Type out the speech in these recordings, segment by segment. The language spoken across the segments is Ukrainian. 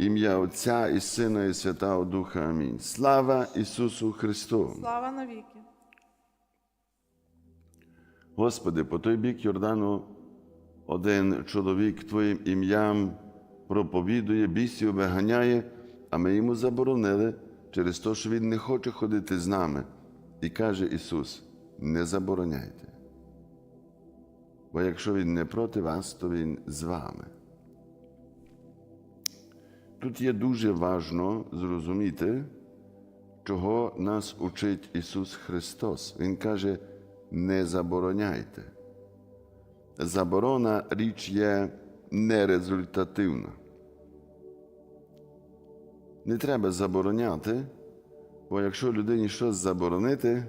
ім'я Отця і Сина, і Святого Духа. Амінь. Слава Ісусу Христу! Слава навіки. Господи, по той бік Йордану один чоловік Твоїм ім'ям проповідує, бісів виганяє, а ми йому заборонили через те, що він не хоче ходити з нами. І каже Ісус: не забороняйте. Бо якщо Він не проти вас, то Він з вами. Тут є дуже важно зрозуміти, чого нас учить Ісус Христос. Він каже, не забороняйте. Заборона річ є нерезультативна. Не треба забороняти, бо якщо людині щось заборонити,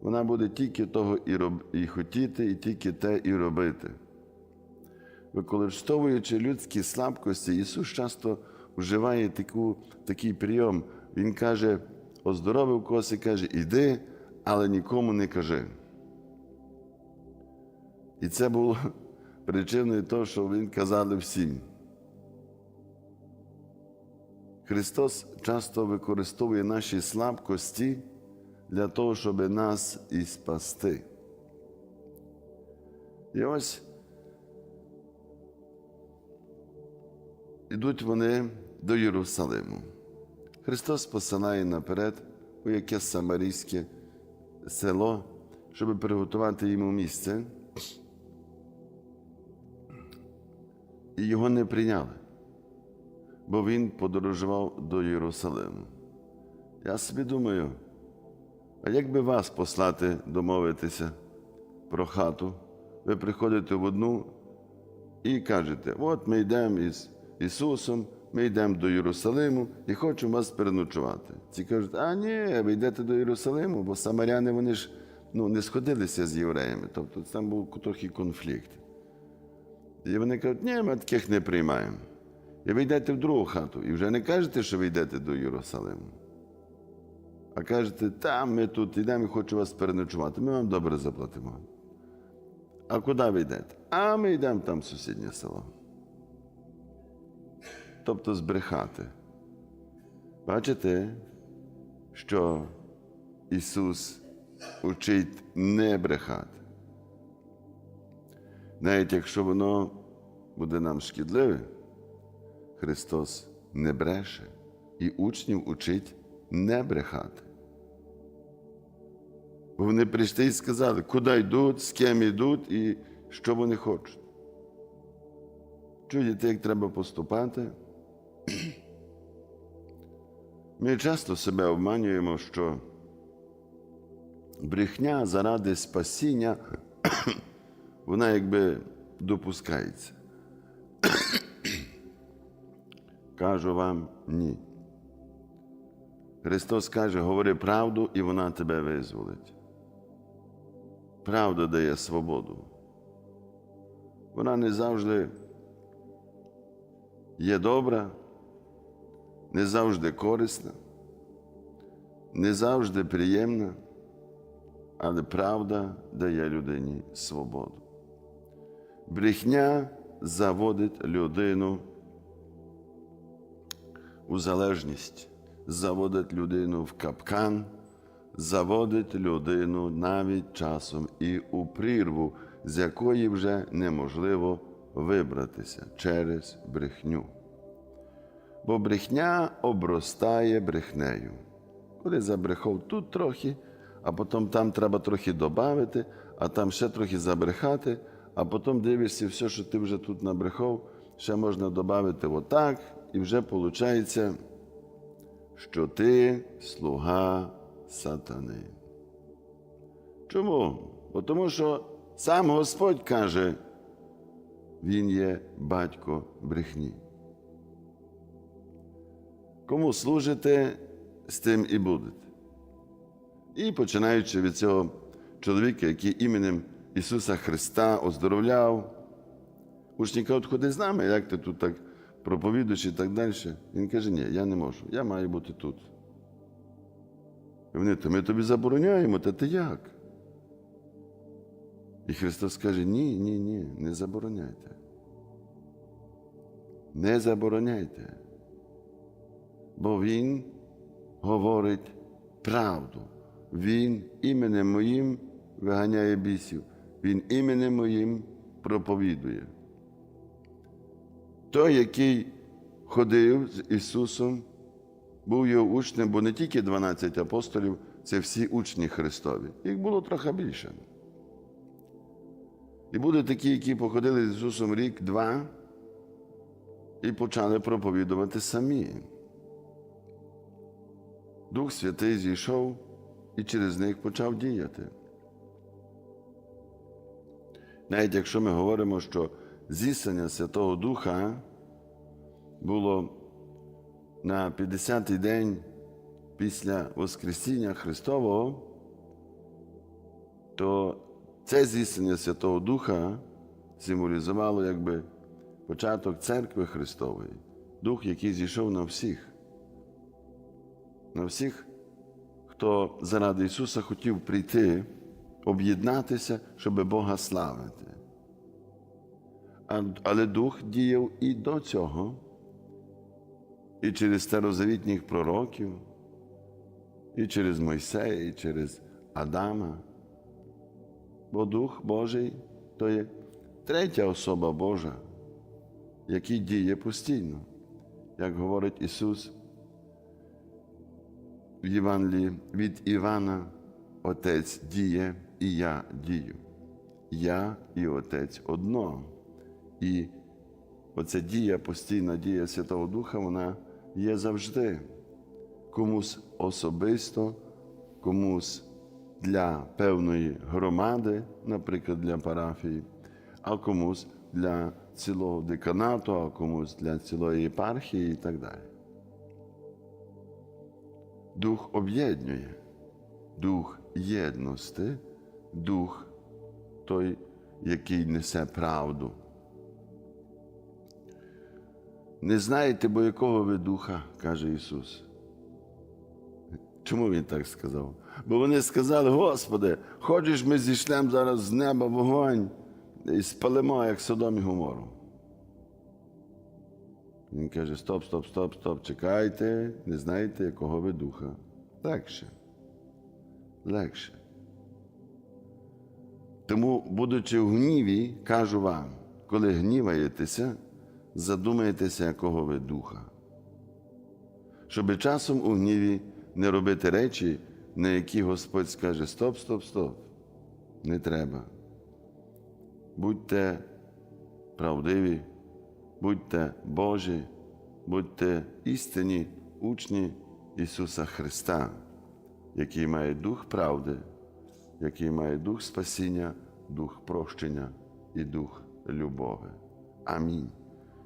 вона буде тільки того і, роб... і хотіти, і тільки те і робити. Використовуючи людські слабкості, Ісус часто вживає таку, такий прийом. Він каже, оздоровив когось і каже, іди, але нікому не кажи. І це було причиною того, що Він казали всім. Христос часто використовує наші слабкості для того, щоб нас і спасти. І ось ідуть вони до Єрусалиму. Христос посилає наперед у якесь самарійське село, щоб приготувати йому місце. І його не прийняли, бо він подорожував до Єрусалиму. Я собі думаю, а як би вас послати домовитися про хату? Ви приходите в одну і кажете: от ми йдемо із Ісусом, ми йдемо до Єрусалиму і хочемо вас переночувати. Ці кажуть, а ні, ви йдете до Єрусалиму, бо самаряни вони ж ну, не сходилися з євреями. Тобто там був трохи конфлікт. І вони кажуть, ні, ми таких не приймаємо. І ви йдете в другу хату, і вже не кажете, що ви йдете до Єрусалиму. А кажете, там ми тут йдемо і хочу вас переночувати, ми вам добре заплатимо. А куди ви йдете? А ми йдемо там в сусіднє село. Тобто збрехати. Бачите, що Ісус учить не брехати. Навіть якщо воно буде нам шкідливе, Христос не бреше і учнів учить не брехати. Бо вони прийшли і сказали, куди йдуть, з ким йдуть і що вони хочуть. Чуєте, як треба поступати? Ми часто себе обманюємо, що брехня заради спасіння, вона якби допускається. Кажу вам ні. Христос каже, говори правду, і вона тебе визволить. Правда дає свободу. Вона не завжди є добра, не завжди корисна, не завжди приємна, але правда дає людині свободу. Брехня заводить людину у залежність, заводить людину в капкан, заводить людину навіть часом і у прірву, з якої вже неможливо вибратися через брехню. Бо брехня обростає брехнею. Коли забрехав тут трохи, а потім там треба трохи додати, а там ще трохи забрехати, а потім дивишся, все, що ти вже тут набрехав, ще можна додати отак, і вже виходить, що ти слуга сатани. Чому? Бо тому що сам Господь каже, Він є батько брехні. Кому служите, з тим і будете. І починаючи від цього чоловіка, який іменем Ісуса Христа оздоровляв, учні кажуть, ходи з нами, як ти тут так проповідуєш і так далі. Він каже, ні, я не можу, я маю бути тут. І вони, то ми тобі забороняємо, та ти як? І Христос каже, ні, ні, ні, не забороняйте. Не забороняйте. Бо Він говорить правду. Він іменем моїм виганяє бісів, Він іменем моїм проповідує. Той, який ходив з Ісусом, був його учнем, бо не тільки 12 апостолів, це всі учні Христові. Їх було трохи більше. І будуть такі, які походили з Ісусом рік-два і почали проповідувати самі. Дух Святий зійшов і через них почав діяти. Навіть якщо ми говоримо, що зіснення Святого Духа було на 50-й день після Воскресіння Христового, то це зіснення Святого Духа символізувало якби початок церкви Христової, Дух, який зійшов на всіх, на всіх, хто заради Ісуса хотів прийти, об'єднатися, щоб Бога славити. Але Дух діяв і до цього, і через старозавітніх пророків, і через Мойсея, і через Адама. Бо Дух Божий то є третя особа Божа, який діє постійно, як говорить Ісус в Євангелії від Івана, Отець діє і я дію. Я і Отець одно. І оця дія, постійна дія Святого Духа, вона є завжди комусь особисто, комусь для певної громади, наприклад, для парафії, а комусь для цілого деканату, а комусь для цілої єпархії і так далі. Дух об'єднує, дух єдності, дух той, який несе правду. Не знаєте, бо якого ви духа, каже Ісус. Чому Він так сказав? Бо вони сказали, Господи, хочеш, ми зійшлемо зараз з неба вогонь і спалимо, як Содом і Гомору. Він каже: стоп, стоп, стоп, стоп, чекайте, не знаєте, якого ви духа. Легше. Легше. Тому, будучи в гніві, кажу вам, коли гніваєтеся, задумайтеся, якого ви духа. Щоб часом у гніві не робити речі, на які Господь скаже: стоп, стоп, стоп. Не треба. Будьте правдиві, будьте Божі, будьте істинні учні Ісуса Христа, який має дух правди, який має дух спасіння, дух прощення і дух любові. Амінь.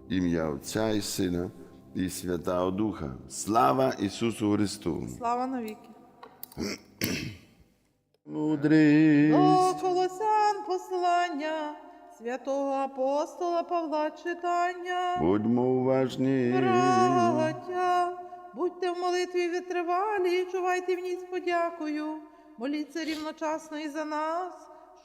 Ім'я Отця і Сина і Святого Духа. Слава Ісусу Христу! Слава навіки. Мудрий. До колосян послання святого апостола Павла читання. Будьмо уважні. Браття, будьте в молитві витривалі, і чувайте в ній з подякою. Моліться рівночасно і за нас,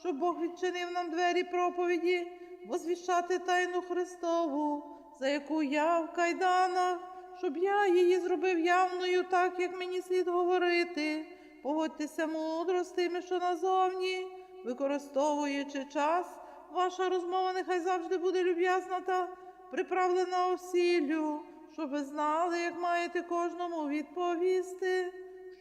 щоб Бог відчинив нам двері проповіді, возвіщати тайну Христову, за яку я в кайданах, щоб я її зробив явною, так як мені слід говорити. Погодьтеся мудро з тими, що назовні, використовуючи час, ваша розмова нехай завжди буде люб'язна та приправлена осіллю, щоб ви знали, як маєте кожному відповісти.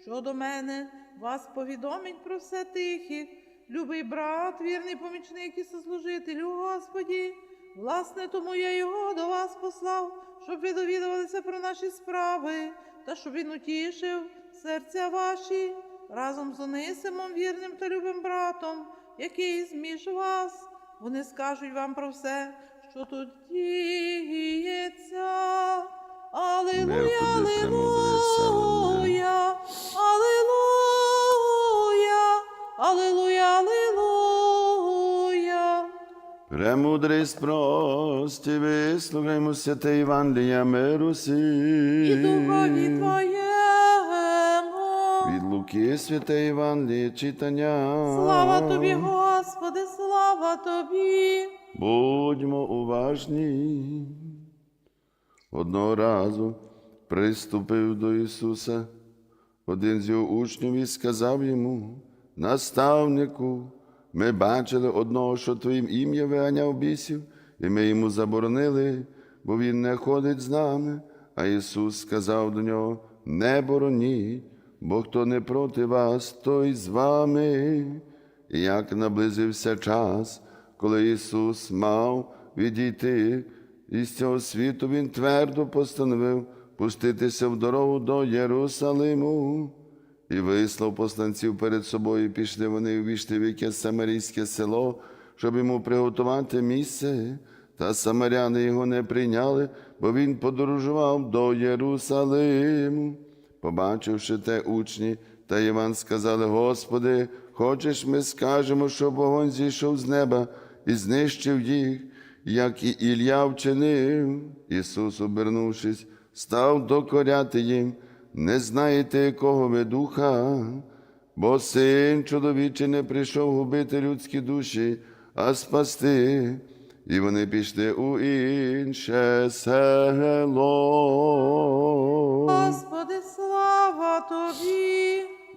Щодо мене, вас повідомить про все тихих, любий брат, вірний помічник і сослужитель у Господі. Власне, тому я його до вас послав, щоб ви довідувалися про наші справи, та щоб він утішив серця ваші разом з Онисимом, вірним та любим братом, який зміж вас. Вони скажуть вам про все, що тут діється. Премудрість, алілуя, алілуя, алілуя, алілуя. Премудрість прості, вислухаймо святе Євангелія миру сі. І духові твоєму. Від Луки святе Євангеліє читання. Слава тобі, Господи, слава тобі. Будьмо уважні. Одного разу приступив до Ісуса, один з його учнів і сказав йому, наставнику, ми бачили одного, що твоїм ім'я виганяв бісів, і ми йому заборонили, бо він не ходить з нами. А Ісус сказав до нього: Не бороніть, бо хто не проти вас, той з вами. І як наблизився час, коли Ісус мав відійти із цього світу, Він твердо постановив пуститися в дорогу до Єрусалиму. І вислав посланців перед собою, і пішли вони увійшли в якесь самарійське село, щоб йому приготувати місце. Та самаряни його не прийняли, бо він подорожував до Єрусалиму. Побачивши те учні, та Іван сказали: Господи, хочеш, ми скажемо, що вогонь зійшов з неба і знищив їх, як і Ілля вчинив. Ісус, обернувшись, став докоряти їм. Не знаєте, якого ви духа, бо син чоловічий не прийшов губити людські душі, а спасти. І вони пішли у інше село.